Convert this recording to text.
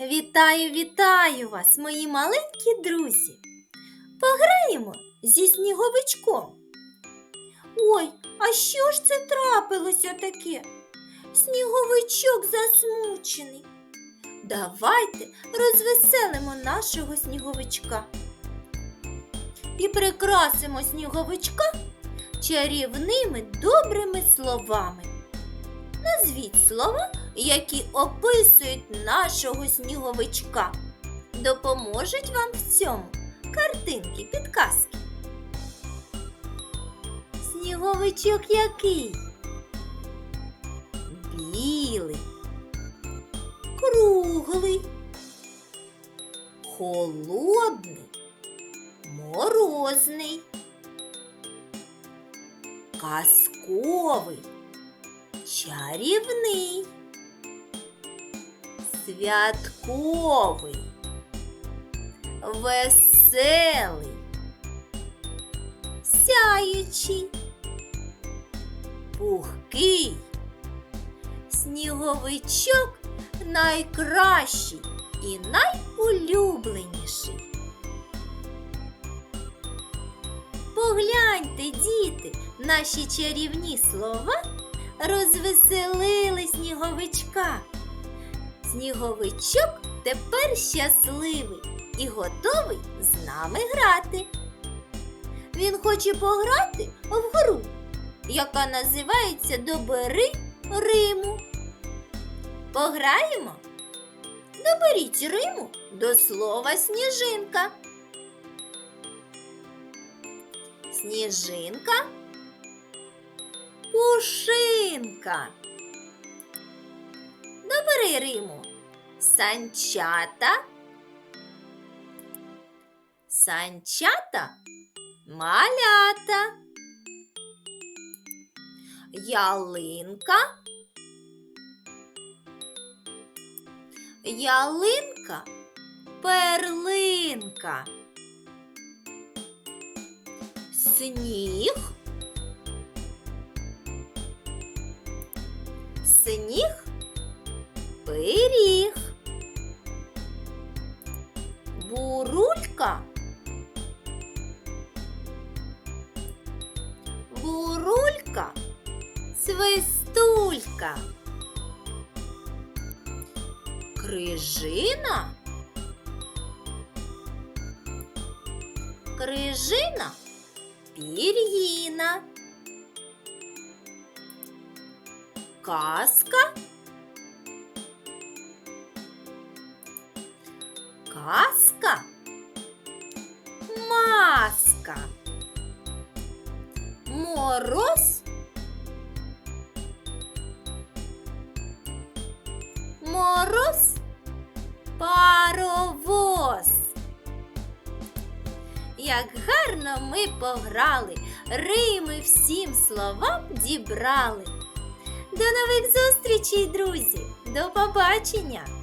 Вітаю, вітаю вас, мої маленькі друзі. Пограємо зі сніговичком. Ой, а що ж це трапилося таке? Сніговичок засмучений. Давайте розвеселимо нашого сніговичка. І прикрасимо сніговичка чарівними добрими словами. Назвіть слова, які описують нашого сніговичка. Допоможуть вам в цьому картинки, підказки. Сніговичок який? Білий, круглий, холодний, морозний, казковий чарівний, святковий, веселий, сяючий, пухкий, сніговичок найкращий і найулюбленіший. Погляньте, діти, наші чарівні слова розвеселили сніговичка. Сніговичок тепер щасливий і готовий з нами грати. Він хоче пограти в гру, яка називається Добери Риму. Пограємо? Доберіть Риму до слова сніжинка. Сніжинка Пушинка. Добери Риму. Санчата. Санчата малята. Ялинка. Ялинка перлинка. Сніг. Сніг пиріг. Бурулька. Бурулька свистулька. Крижина. Крижина пір'їна. Казка. Казка. Маска. Мороз. Мороз. Паровоз. Як гарно ми пограли, Рими всім словам дібрали. До нових зустрічей, друзі! До побачення!